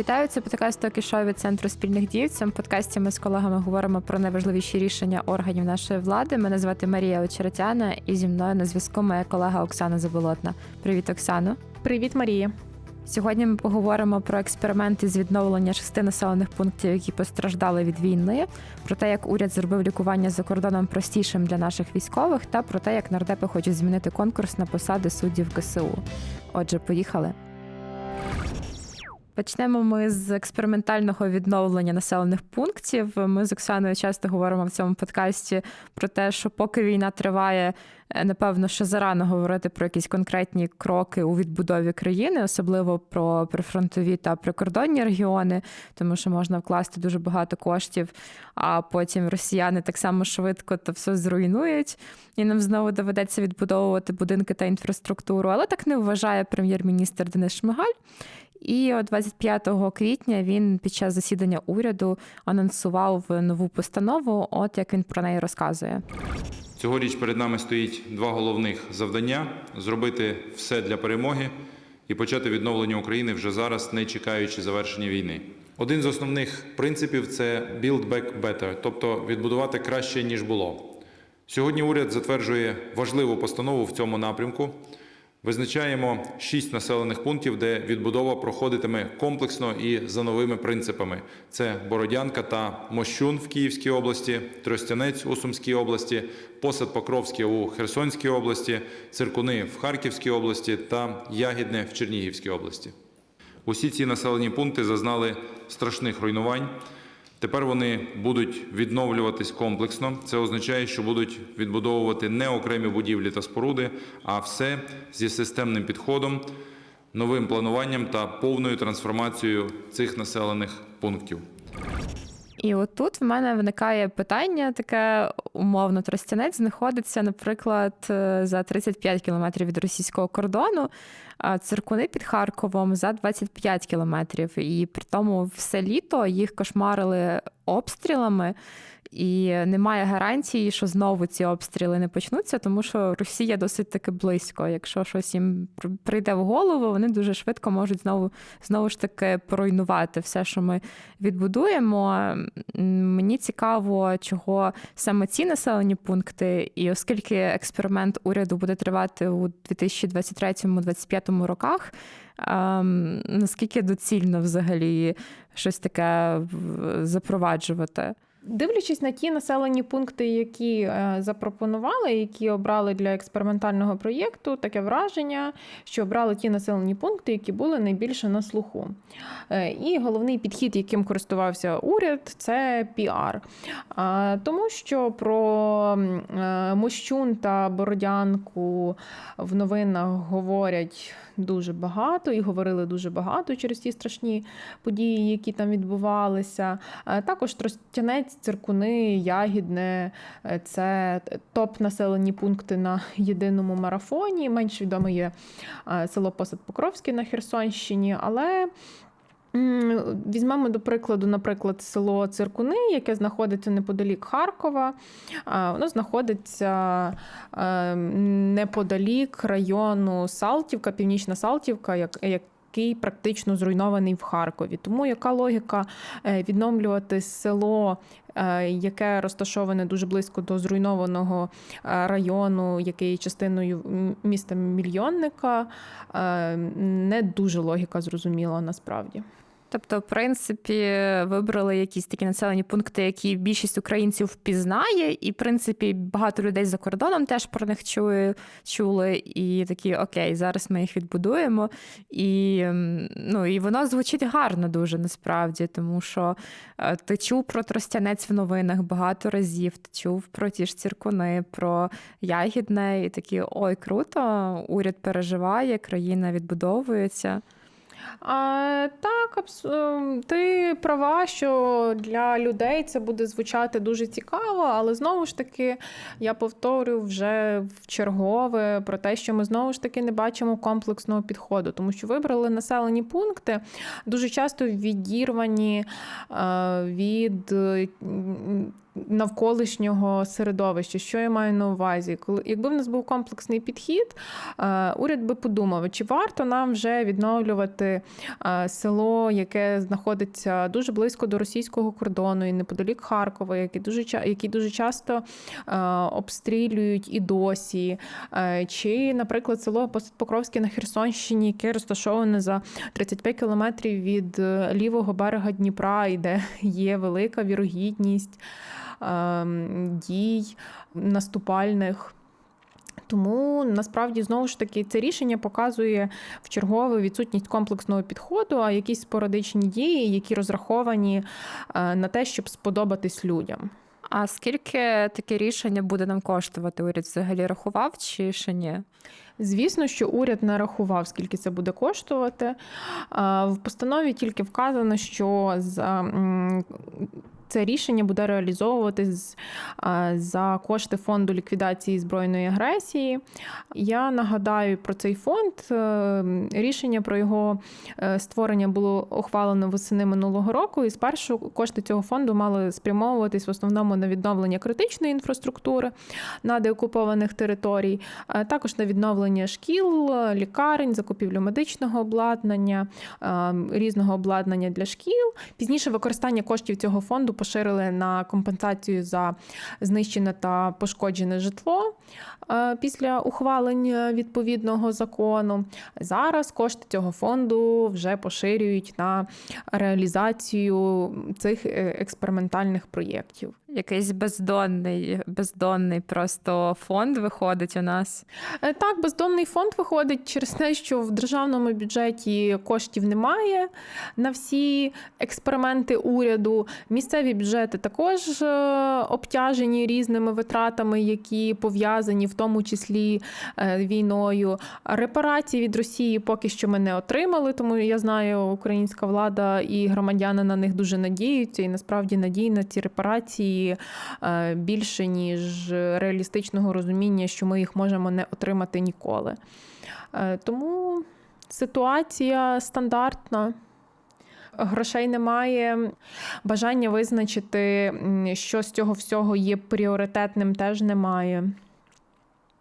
Вітаю, це подкаст «Токі шоу» від центру спільних дій. В цьому подкасті ми з колегами говоримо про найважливіші рішення органів нашої влади. Мене звати Марія Очеретяна, і зі мною на зв'язку моя колега Оксана Заболотна. Привіт, Оксано. Привіт, Марія. Сьогодні ми поговоримо про експерименти з відновлення шести населених пунктів, які постраждали від війни, про те, як уряд зробив лікування за кордоном простішим для наших військових, та про те, як нардепи хочуть змінити конкурс на посади суддів КСУ. Отже, поїхали. Почнемо ми з експериментального відновлення населених пунктів. Ми з Оксаною часто говоримо в цьому подкасті про те, що поки війна триває, е, напевно, ще зарано говорити про якісь конкретні кроки у відбудові країни, особливо про прифронтові та прикордонні регіони, тому що можна вкласти дуже багато коштів, а потім росіяни так само швидко то все зруйнують, і нам знову доведеться відбудовувати будинки та інфраструктуру. Але так не вважає прем'єр-міністр Денис Шмигаль. І от 25 квітня він під час засідання уряду анонсував нову постанову. От як він про неї розказує. Цьогоріч перед нами стоїть два головних завдання: зробити все для перемоги і почати відновлення України вже зараз, не чекаючи завершення війни. Один з основних принципів це «build back better», тобто відбудувати краще ніж було. Сьогодні уряд затверджує важливу постанову в цьому напрямку. Визначаємо шість населених пунктів, де відбудова проходитиме комплексно і за новими принципами: це Бородянка та Мощун в Київській області, Тростянець у Сумській області, Посад Покровське у Херсонській області, Циркуни в Харківській області та Ягідне в Чернігівській області. Усі ці населені пункти зазнали страшних руйнувань. Тепер вони будуть відновлюватись комплексно. Це означає, що будуть відбудовувати не окремі будівлі та споруди, а все зі системним підходом, новим плануванням та повною трансформацією цих населених пунктів. І от тут в мене виникає питання, таке умовно, Тростянець знаходиться, наприклад, е, за 35 кілометрів від російського кордону, циркуни під Харковом за 25 кілометрів. І при тому все літо їх кошмарили обстрілами. І немає гарантії, що знову ці обстріли не почнуться, тому що Росія досить таки близько. Якщо щось їм прийде в голову, вони дуже швидко можуть знову знову ж таки поруйнувати все, що ми відбудуємо. Мені цікаво, чого саме ці населені пункти, і оскільки експеримент уряду буде тривати у 2023-2025 роках. Ем, наскільки доцільно взагалі щось таке запроваджувати? Дивлячись на ті населені пункти, які е, запропонували, які обрали для експериментального проєкту, таке враження, що обрали ті населені пункти, які були найбільше на слуху. Е, І головний підхід, яким користувався уряд, це піар. Тому що про е, Мощун та Бородянку в новинах говорять дуже багато і говорили дуже багато через ті страшні події, які там відбувалися. Також Тростянець, Циркуни, Ягідне е, це топ-населені пункти на єдиному марафоні. Менш відоме є е, село Посад Покровське на Херсонщині, але. Візьмемо до прикладу, наприклад, село Циркуни, яке знаходиться неподалік Харкова. Воно знаходиться е, неподалік району Салтівка, Північна Салтівка, як, який практично зруйнований в Харкові. Тому яка логіка е, відновлювати село, е, яке розташоване дуже близько до зруйнованого е, району, який є частиною міста мільйонника, не дуже логіка зрозуміла насправді. Тобто, в принципі, вибрали якісь такі населені пункти, які більшість українців впізнає, і в принципі багато людей за кордоном теж про них чує, чули. І такі окей, зараз ми їх відбудуємо. І ну, і воно звучить гарно дуже насправді, тому що е, ти чув про Тростянець в новинах багато разів. Ти чув про ті ж циркуни, про Ягідне, і такі ой, круто, уряд переживає, країна відбудовується. А, так, ем, ти права, що для людей це буде звучати дуже цікаво, але знову ж таки я повторю вже в чергове про те, що ми знову ж таки не бачимо комплексного підходу, тому що вибрали населені пункти дуже часто відірвані е, від. Навколишнього середовища. Що я маю на увазі? Коли якби в нас був комплексний підхід, е, уряд би подумав, чи варто нам вже відновлювати е, село, яке знаходиться дуже близько до російського кордону і неподалік Харкова, який дуже які дуже часто е, обстрілюють і досі. Чи, наприклад, село Покровське на Херсонщині, яке розташоване за 35 кілометрів від лівого берега Дніпра, і де є велика вірогідність дій наступальних. Тому насправді знову ж таки це рішення показує в чергове відсутність комплексного підходу, а якісь спорадичні дії, які розраховані е, на те, щоб сподобатись людям. А скільки таке рішення буде нам коштувати? Уряд взагалі рахував чи ще ні? Звісно, що уряд не рахував, скільки це буде коштувати. В постанові тільки вказано, що за це рішення буде реалізовуватись за кошти фонду ліквідації збройної агресії. Я нагадаю про цей фонд. Е, Рішення про його е, створення було ухвалено восени минулого року, і спершу кошти цього фонду мали спрямовуватись в основному на відновлення критичної інфраструктури на деокупованих територій, також на відновлення шкіл, лікарень, закупівлю медичного обладнання, е, різного обладнання для шкіл. Пізніше використання коштів цього фонду поширили на компенсацію за знищене та пошкоджене житло е, після ухвалення відповідного закону. Зараз кошти цього фонду вже поширюють на реалізацію цих е, експериментальних проєктів. Якийсь бездонний, бездонний просто фонд виходить у нас. Е, Так, бездомний фонд виходить через те, що в державному бюджеті коштів немає на всі експерименти уряду. Місцеві бюджети також е, обтяжені різними витратами, які пов'язані в тому числі е, війною. Репарації від Росії поки що ми не отримали, тому я знаю, українська влада і громадяни на них дуже надіються, і насправді надії на ці репарації е, більше ніж реалістичного розуміння, що ми їх можемо не отримати ніколи. Е, Тому ситуація стандартна. Грошей немає, бажання визначити, що з цього всього є пріоритетним, теж немає.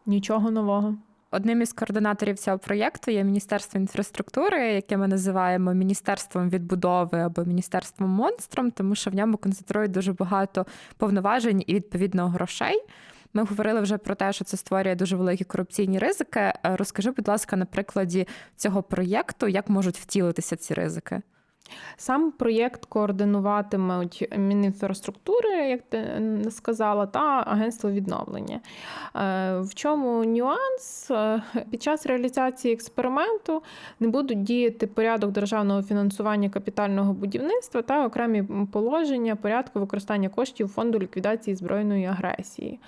Нічого нового. Одним із координаторів цього проєкту є Міністерство інфраструктури, яке ми називаємо Міністерством відбудови або Міністерством монстром, тому що в ньому концентрують дуже багато повноважень і відповідно грошей. Ми говорили вже про те, що це створює дуже великі корупційні ризики. Е, Розкажи, будь ласка, на прикладі цього проєкту, як можуть втілитися ці ризики? Сам проєкт координуватимуть Мінінфраструктури, як ти сказала, та агентство відновлення. Е, В чому нюанс? Е, Під час реалізації експерименту не будуть діяти порядок державного фінансування капітального будівництва та окремі положення порядку використання коштів фонду ліквідації збройної агресії.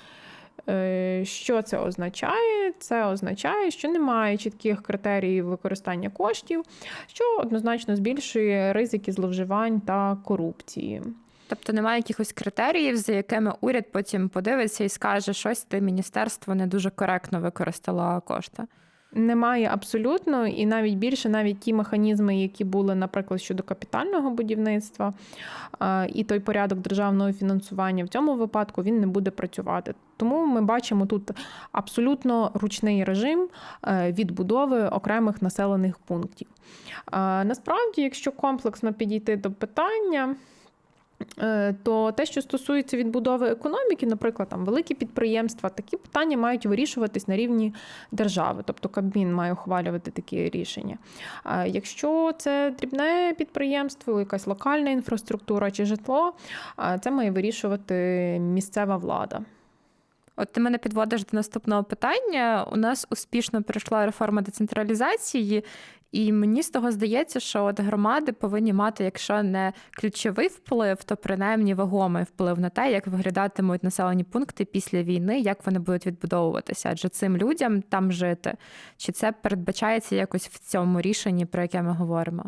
Е, Що це означає? Це означає, що немає чітких критеріїв використання коштів, що однозначно збільшує ризики зловживань та корупції. Тобто немає якихось критеріїв, за якими уряд потім подивиться і скаже, щось ти міністерство не дуже коректно використало кошти. Немає абсолютно, і навіть більше, навіть ті механізми, які були, наприклад, щодо капітального будівництва, і той порядок державного фінансування в цьому випадку він не буде працювати. Тому ми бачимо тут абсолютно ручний режим е, відбудови окремих населених пунктів. Насправді, якщо комплексно підійти до питання. Е, То те, що стосується відбудови економіки, наприклад, там великі підприємства, такі питання мають вирішуватись на рівні держави, тобто Кабмін має ухвалювати такі рішення. Якщо це дрібне підприємство, якась локальна інфраструктура чи житло, це має вирішувати місцева влада. От ти мене підводиш до наступного питання. У нас успішно пройшла реформа децентралізації, і мені з того здається, що от громади повинні мати, якщо не ключовий вплив, то принаймні вагомий вплив на те, як виглядатимуть населені пункти після війни, як вони будуть відбудовуватися. Адже цим людям там жити. Чи це передбачається якось в цьому рішенні, про яке ми говоримо?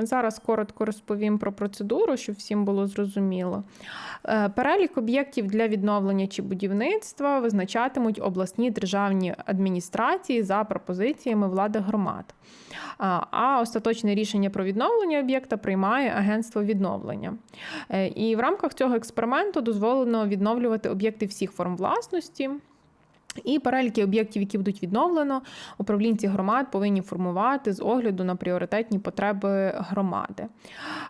Зараз коротко розповім про процедуру, щоб всім було зрозуміло. Е, Перелік об'єктів для відновлення чи будівництва визначатимуть обласні державні адміністрації за пропозиціями влади громад. А а остаточне рішення про відновлення об'єкта приймає агентство відновлення. Е, І в рамках цього експерименту дозволено відновлювати об'єкти всіх форм власності. І переліки об'єктів, які будуть відновлено, управлінці громад повинні формувати з огляду на пріоритетні потреби громади.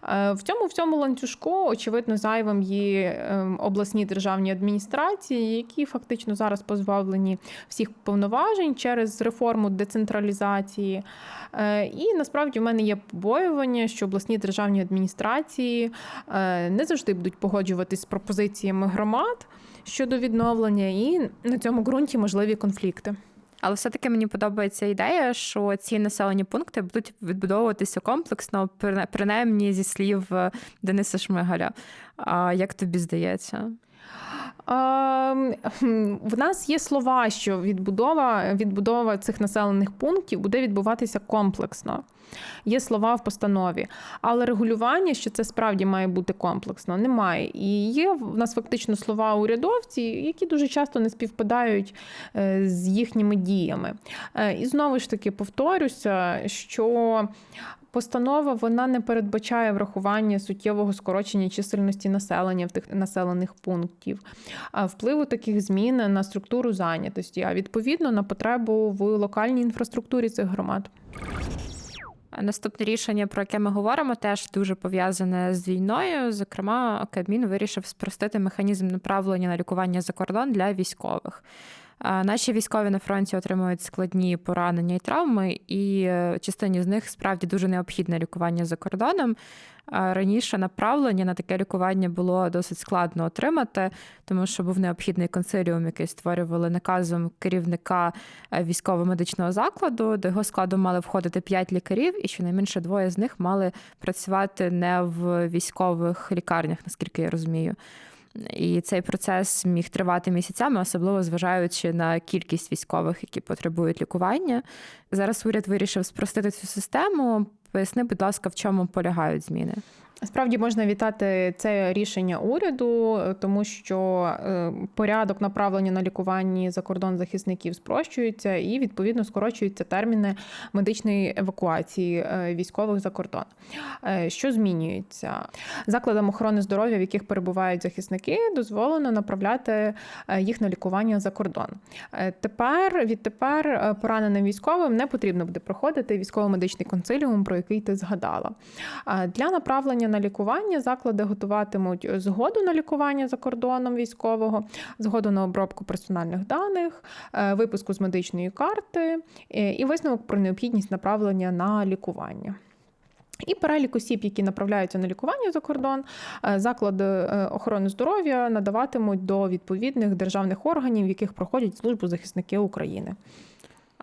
Е, В цьому в цьому ланцюжку, очевидно, зайвим є ем, обласні державні адміністрації, які фактично зараз позбавлені всіх повноважень через реформу децентралізації. Е, І насправді в мене є побоювання, що обласні державні адміністрації е, не завжди будуть погоджуватись з пропозиціями громад щодо відновлення, і на цьому ґрунті можливі конфлікти. Але все-таки мені подобається ідея, що ці населені пункти будуть відбудовуватися комплексно, прина- принаймні зі слів е, Дениса Шмигаля. А як тобі здається? Ем, В нас є слова, що відбудова, відбудова цих населених пунктів буде відбуватися комплексно. Є слова в постанові, але регулювання, що це справді має бути комплексно, немає. І є в нас фактично слова урядовці, які дуже часто не співпадають е, з їхніми діями. Е, І знову ж таки повторюся, що Постанова вона не передбачає врахування суттєвого скорочення чисельності населення в тих населених пунктів, а впливу таких змін на структуру зайнятості, а відповідно на потребу в локальній інфраструктурі цих громад. Наступне рішення, про яке ми говоримо, теж дуже пов'язане з війною. Зокрема, Кабмін вирішив спростити механізм направлення на лікування за кордон для військових. Наші військові на фронті отримують складні поранення і травми, і е, частині з них справді дуже необхідне лікування за кордоном. Раніше направлення на таке лікування було досить складно отримати, тому що був необхідний консиліум, який створювали наказом керівника е, військово-медичного закладу. До його складу мали входити 5 лікарів, і щонайменше двоє з них мали працювати не в військових лікарнях, наскільки я розумію. І цей процес міг тривати місяцями, особливо зважаючи на кількість військових, які потребують лікування. Зараз уряд вирішив спростити цю систему. Поясни, будь ласка, в чому полягають зміни? Справді можна вітати це рішення уряду, тому що е, порядок направлення на лікування за кордон захисників спрощується і відповідно скорочуються терміни медичної евакуації е, військових за кордон. Е, Що змінюється? Закладам охорони здоров'я, в яких перебувають захисники, дозволено направляти їх на лікування за кордон. Тепер відтепер пораненим військовим не потрібно буде проходити військово-медичний консиліум, про який ти згадала. Для направлення на лікування заклади готуватимуть згоду на лікування за кордоном військового, згоду на обробку персональних даних, е, виписку з медичної карти е, і висновок про необхідність направлення на лікування. І перелік осіб, які направляються на лікування за кордон, е, заклади е, охорони здоров'я надаватимуть до відповідних державних органів, в яких проходять службу захисники України.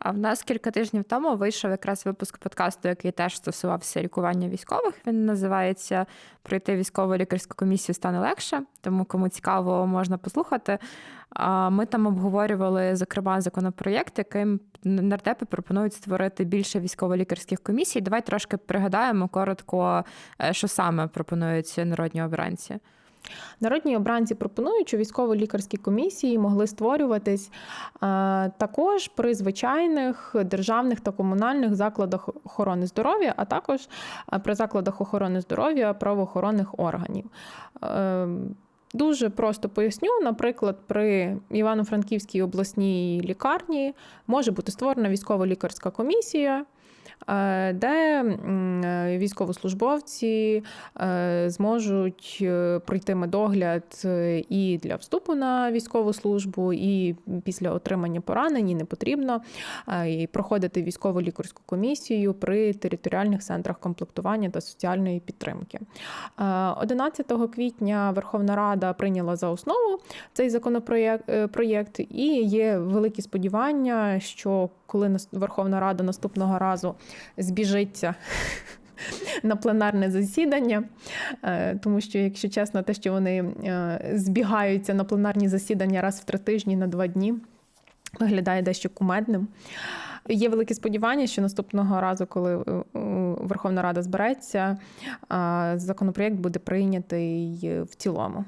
А в нас кілька тижнів тому вийшов якраз випуск подкасту, який теж стосувався лікування військових. Він називається Пройти військово лікарську комісію стане легше. Тому кому цікаво, можна послухати. Ми там обговорювали зокрема законопроєкт, яким нардепи пропонують створити більше військово-лікарських комісій. Давай трошки пригадаємо коротко, е, що саме пропонують народні обранці. Народні обранці пропонують, що військово-лікарські комісії могли створюватись е, також при звичайних державних та комунальних закладах охорони здоров'я, а також е, при закладах охорони здоров'я правоохоронних органів. Е, Дуже просто поясню, наприклад, при Івано-Франківській обласній лікарні може бути створена військово-лікарська комісія, де е, військовослужбовці е, зможуть е, пройти медогляд е, і для вступу на військову службу, і після отримання поранень і не потрібно е, і проходити військово-лікарську комісію при територіальних центрах комплектування та соціальної підтримки. Е, 11 квітня Верховна Рада прийняла за основу цей законопроєкт е, проєкт, і є великі сподівання, що коли Верховна Рада наступного разу збіжиться. На пленарне засідання, Е, тому що, якщо чесно, те, що вони е, збігаються на пленарні засідання раз в три тижні на два дні, виглядає дещо кумедним. Є велике сподівання, що наступного разу, коли е, Верховна Рада збереться, законопроєкт буде прийнятий в цілому.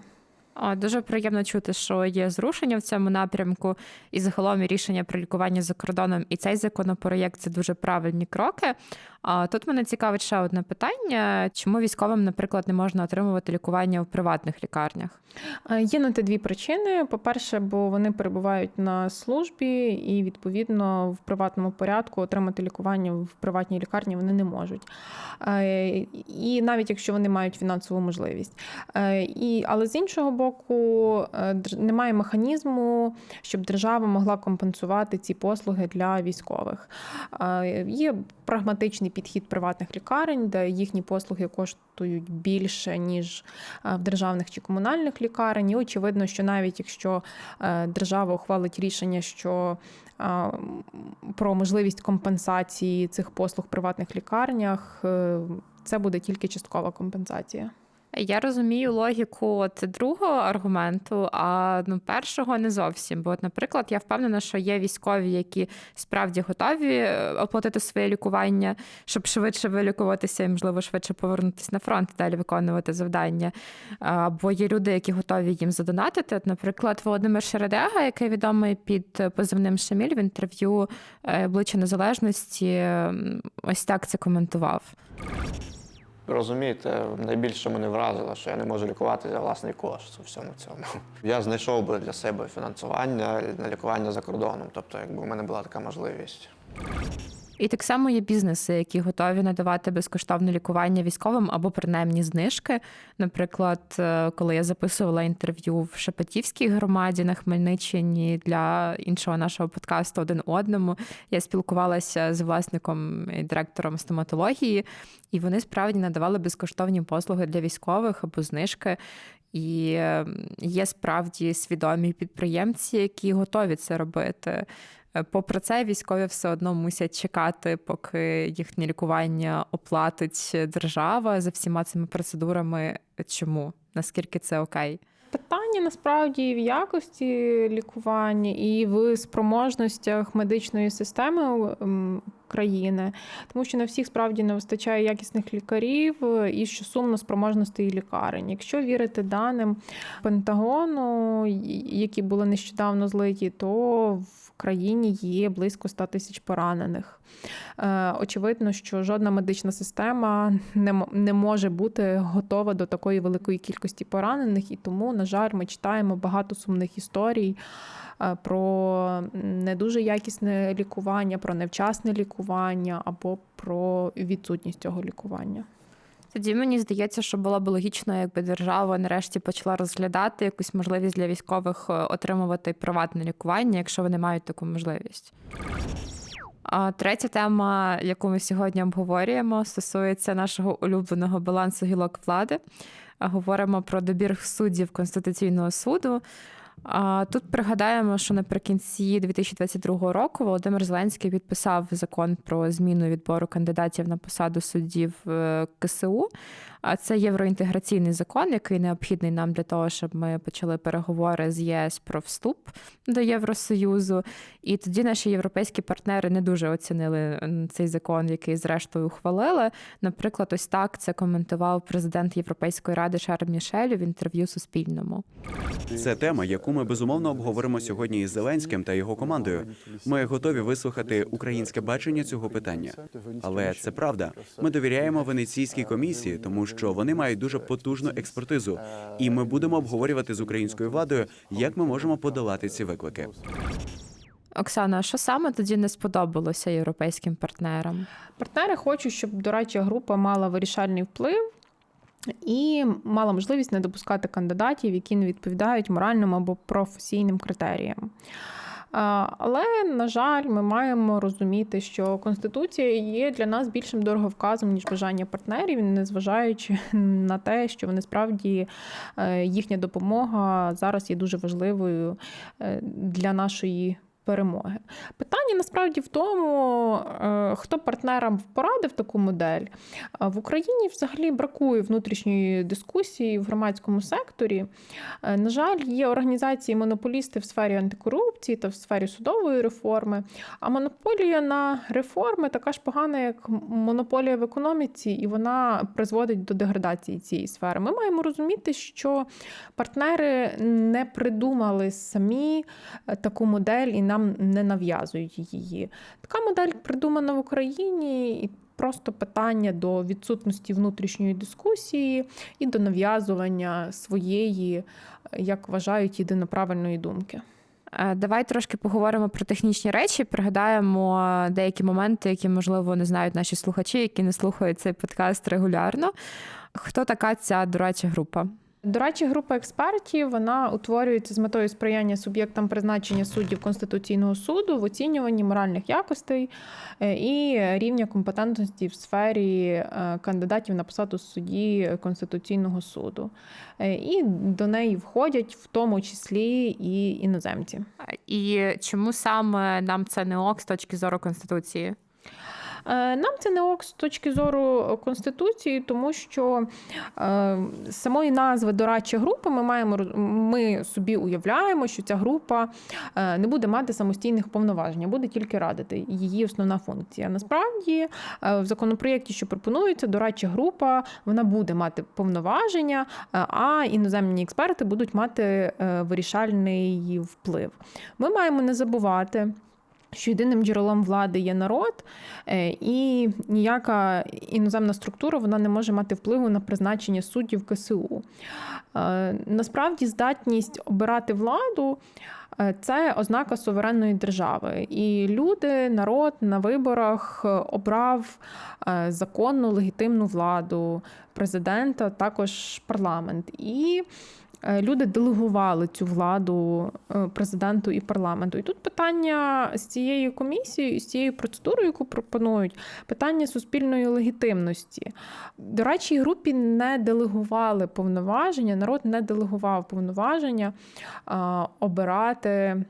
Дуже приємно чути, що є зрушення в цьому напрямку, і загалом рішення про лікування за кордоном, і цей законопроєкт це дуже правильні кроки. А тут мене цікавить ще одне питання: чому військовим, наприклад, не можна отримувати лікування в приватних лікарнях? Є на те дві причини. По-перше, бо вони перебувають на службі, і відповідно в приватному порядку отримати лікування в приватній лікарні вони не можуть. І навіть якщо вони мають фінансову можливість. І, але з іншого боку, е, др- немає механізму, щоб держава могла компенсувати ці послуги для військових. Е, Є прагматичний підхід приватних лікарень, де їхні послуги коштують більше, ніж е, в державних чи комунальних лікарень. І очевидно, що навіть якщо е, держава ухвалить рішення, що е, про можливість компенсації цих послуг в приватних лікарнях, е, це буде тільки часткова компенсація. Я розумію логіку от другого аргументу, а ну першого не зовсім. Бо, от, наприклад, я впевнена, що є військові, які справді готові е, оплатити своє лікування, щоб швидше вилікуватися і, можливо, швидше повернутися на фронт і далі виконувати завдання. Або є люди, які готові їм задонатити. От, наприклад, Володимир Шередега, який відомий під позивним Шаміль в інтерв'ю е, обличчя незалежності, ось так це коментував. Розумієте, найбільше мене вразило, що я не можу лікувати за власний кошт у всьому цьому. Я знайшов би для себе фінансування на лікування за кордоном, тобто, якби у мене була така можливість. І так само є бізнеси, які готові надавати безкоштовне лікування військовим або принаймні знижки. Наприклад, е, коли я записувала інтерв'ю в Шепетівській громаді на Хмельниччині для іншого нашого подкасту один одному, я спілкувалася з власником і директором стоматології, і вони справді надавали безкоштовні послуги для військових або знижки. І є справді свідомі підприємці, які готові це робити. Е, Попри це, військові все одно мусять чекати, поки їхнє лікування оплатить держава за всіма цими процедурами. Чому? Наскільки це окей? Питання насправді в якості лікування, і в спроможностях медичної системи ем, країни, тому що на всіх справді не вистачає якісних лікарів і що сумно спроможностей лікарень. Якщо вірити даним Пентагону, які були нещодавно злиті, то в країні є близько 100 тисяч поранених. Е, Очевидно, що жодна медична система не, може бути готова до такої великої кількості поранених, і тому, на жаль, ми читаємо багато сумних історій е, про не дуже якісне лікування, про невчасне лікування або про відсутність цього лікування. Тоді мені здається, що було б логічно, якби держава нарешті почала розглядати якусь можливість для військових е, отримувати приватне лікування, якщо вони мають таку можливість. А третя тема, яку ми сьогодні обговорюємо, стосується нашого улюбленого балансу гілок влади. Говоримо про добір суддів Конституційного суду. Тут пригадаємо, що наприкінці 2022 року Володимир Зеленський підписав закон про зміну відбору кандидатів на посаду суддів е, КСУ. А це євроінтеграційний закон, який необхідний нам для того, щоб ми почали переговори з ЄС про вступ до Євросоюзу. І тоді наші європейські партнери не дуже оцінили цей закон, який зрештою ухвалили. Наприклад, ось так це коментував президент Європейської ради Шарль Мішель в інтерв'ю Суспільному. Це тема, яку ми безумовно обговоримо сьогодні із Зеленським та його командою. Ми готові вислухати українське бачення цього питання. Але це правда. Ми довіряємо венеційській комісії, тому що вони мають дуже потужну експертизу, і ми будемо обговорювати з українською владою, як ми можемо подолати ці виклики. Оксана, а що саме тоді не сподобалося європейським партнерам? Партнери хочуть, щоб дорадча група мала вирішальний вплив. І мала можливість не допускати кандидатів, які не відповідають моральним або професійним критеріям. Але, на жаль, ми маємо розуміти, що Конституція є для нас більшим дороговказом, ніж бажання партнерів, незважаючи на те, що вони справді е, їхня допомога зараз є дуже важливою е, для нашої перемоги. Питання насправді в тому, е, хто партнерам порадив таку модель. В Україні взагалі бракує внутрішньої дискусії в громадському секторі. Е, На жаль, є організації монополісти в сфері антикорупції та в сфері судової реформи. А монополія на реформи така ж погана, як монополія в економіці, і вона призводить до деградації цієї сфери. Ми маємо розуміти, що партнери не придумали самі е, таку модель і нам не нав'язують її. Така модель придумана в Україні і. Просто питання до відсутності внутрішньої дискусії і до нав'язування своєї, е, як вважають, єдиноправильної думки. Е, Давай трошки поговоримо про технічні речі, пригадаємо деякі моменти, які, можливо, не знають наші слухачі, які не слухають цей подкаст регулярно. Хто така ця? До речі, група експертів вона утворюється з метою сприяння суб'єктам призначення суддів Конституційного суду в оцінюванні моральних якостей е, і рівня компетентності в сфері е, кандидатів на посаду судді Конституційного суду. Е, І до неї входять в тому числі і іноземці. І чому саме нам це не ок з точки зору Конституції? Е, Нам це не ок з точки зору конституції, тому що е, з самої назви дорадча група ми маємо ми собі уявляємо, що ця група е, не буде мати самостійних повноважень, буде тільки радити. Її основна функція. Насправді, е, в законопроєкті, що пропонується, дорадча група вона буде мати повноваження, е, а іноземні експерти будуть мати е, вирішальний вплив. Ми маємо не забувати. Що єдиним джерелом влади є народ, е, і ніяка іноземна структура вона не може мати впливу на призначення суддів КСУ. Е, Насправді, здатність обирати владу е, це ознака суверенної держави. І люди, народ на виборах обрав законну легітимну владу президента, також парламент. І люди делегували цю владу е, президенту і парламенту. І тут питання з цією комісією, з цією процедурою, яку пропонують, питання суспільної легітимності. До речі, групі не делегували повноваження, народ не делегував повноваження обирати.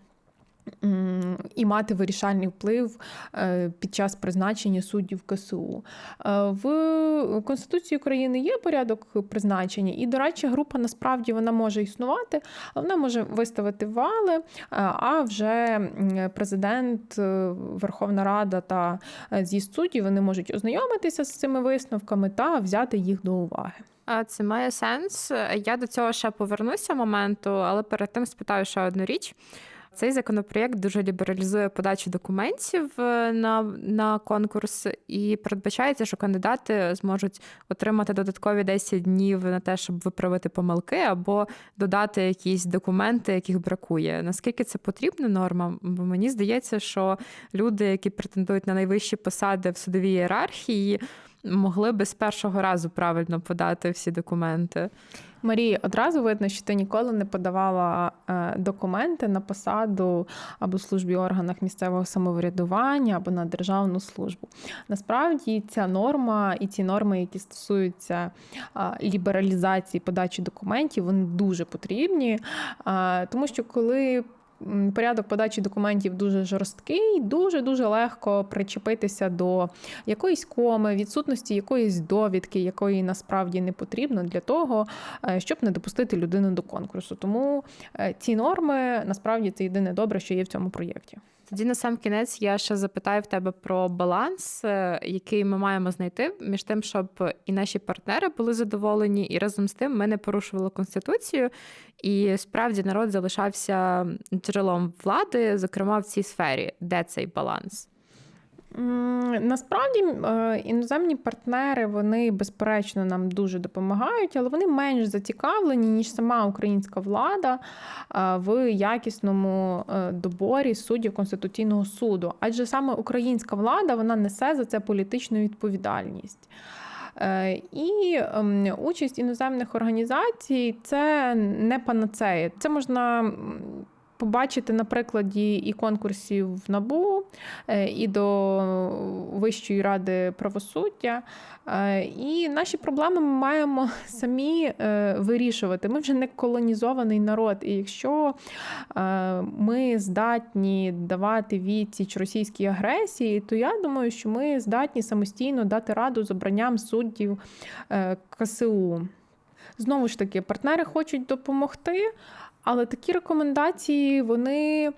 І мати вирішальний вплив е, під час призначення суддів КСУ. Е, В Конституції України є порядок призначення, і дорадча група насправді вона може існувати, вона може виставити вали, е, а вже президент, Верховна Рада та з'їзд суддів вони можуть ознайомитися з цими висновками та взяти їх до уваги. Це має сенс. Я до цього ще повернуся моменту, але перед тим спитаю ще одну річ. Цей законопроєкт дуже лібералізує подачу документів е, на, на конкурс, і передбачається, що кандидати зможуть отримати додаткові 10 днів на те, щоб виправити помилки або додати якісь документи, яких бракує. Наскільки це потрібна норма? Бо мені здається, що люди, які претендують на найвищі посади в судовій ієрархії, могли би з першого разу правильно подати всі документи. Марія, одразу видно, що ти ніколи не подавала е, документи на посаду або службі в органах місцевого самоврядування, або на державну службу. Насправді ця норма і ці норми, які стосуються лібералізації подачі документів, вони дуже потрібні, тому що коли Порядок подачі документів дуже жорсткий, дуже дуже легко причепитися до якоїсь коми, відсутності якоїсь довідки, якої насправді не потрібно для того, е, щоб не допустити людину до конкурсу. Тому е, ці норми насправді це єдине добре, що є в цьому проєкті. Тоді на сам кінець я ще запитаю в тебе про баланс, е, який ми маємо знайти між тим, щоб і наші партнери були задоволені, і разом з тим ми не порушували конституцію. І справді народ залишався джерелом влади, зокрема в цій сфері. Де цей баланс? Насправді е, іноземні партнери вони безперечно нам дуже допомагають, але вони менш зацікавлені ніж сама українська влада е, в якісному е, доборі суддів Конституційного суду. Адже саме українська влада вона несе за це політичну відповідальність. І ем, участь іноземних організацій це не панацея. Це можна побачити на прикладі і конкурсів НАБУ, е, і до Вищої ради правосуддя. Е, І наші проблеми ми маємо самі е, вирішувати. Ми вже не колонізований народ. І якщо ми здатні давати відсіч російській агресії, то я думаю, що ми здатні самостійно дати раду з обранням суддів КСУ. Знову ж таки, партнери хочуть допомогти, але такі рекомендації вони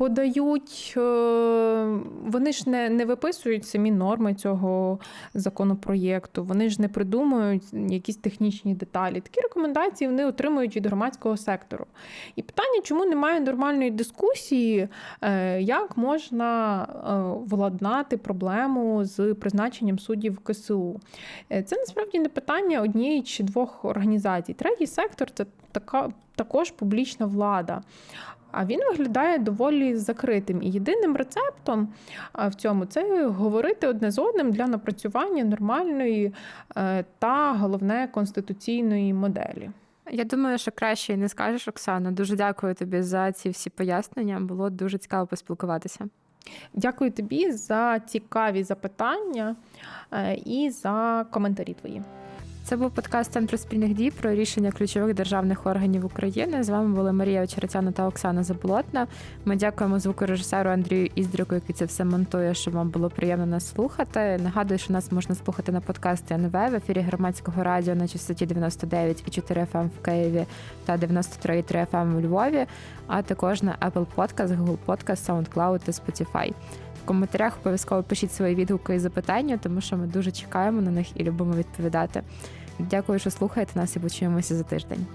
подають, е, вони ж не, не виписують самі норми цього законопроєкту, вони ж не придумують якісь технічні деталі. Такі рекомендації вони отримують від громадського сектору. І питання, чому немає нормальної дискусії, е, як можна е, владнати проблему з призначенням суддів КСУ. Це насправді не питання однієї чи двох організацій. Третій сектор це така також публічна влада. А він виглядає доволі закритим. І єдиним рецептом в цьому це говорити одне з одним для напрацювання нормальної е, та головне конституційної моделі. Я думаю, що краще і не скажеш, Оксана. Дуже дякую тобі за ці всі пояснення. Було дуже цікаво поспілкуватися. Дякую тобі за цікаві запитання е, і за коментарі твої. Це був подкаст Центру спільних дій про рішення ключових державних органів України. З вами були Марія Очеретяна та Оксана Заболотна. Ми дякуємо звукорежисеру Андрію Іздрюку, який це все монтує, щоб вам було приємно нас слухати. Нагадую, що нас можна слухати на подкасті НВ в ефірі громадського радіо на частоті 99,4 FM в Києві та 93,3 FM у Львові, а також на Apple Podcast, Google Podcast, SoundCloud та Spotify. В коментарях обов'язково пишіть свої відгуки і запитання, тому що ми дуже чекаємо на них і любимо відповідати. Дякую, що слухаєте нас і почуємося за тиждень.